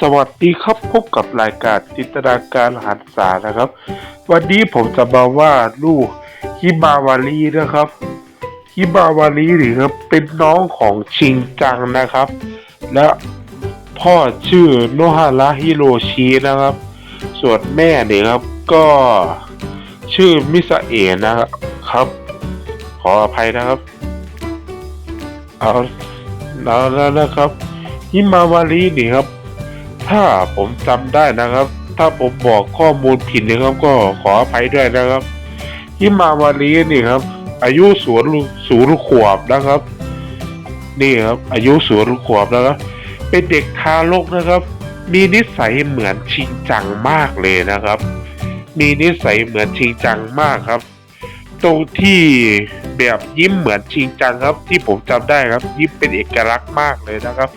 สวัสดีครับพบกับรายการจินตนาการหันษานะครับ วันนี้ผมจะมาว่าดลูกฮิมาวารีนะครับฮิมาวารีนี่ครับเป็นน้องของชิงจังนะครับ และพ่อชื่อโนฮาระฮิโรชินะครับ ส่วนแม่เนี่ยครับก็ชื่อมิซาเอะนะครับ ขออภัยนะครับเอาเอาแล้วนะครับฮิมาวารีนี่ครับ ถ้าผมจำได้นะครับ ถ้าผมบอกข้อมูลผิดนะครับ ก็ขออภัยด้วยนะครับฮิมาวารีนี่ครับ อายุศูนย์ศูนย์ขวบนะครับ นี่ครับ อายุศูนย์ขวบนะครับ เป็นเด็กทารกนะครับ มีนิสัยเหมือนชิงจังมากเลยนะครับ มีนิสัยเหมือนชิงจังมากครับ ตรงที่แบบยิ้มเหมือนชิงจังครับ ที่ผมจำได้ครับ ยิ้มเป็นเอกลักษณ์มากเลยนะครับ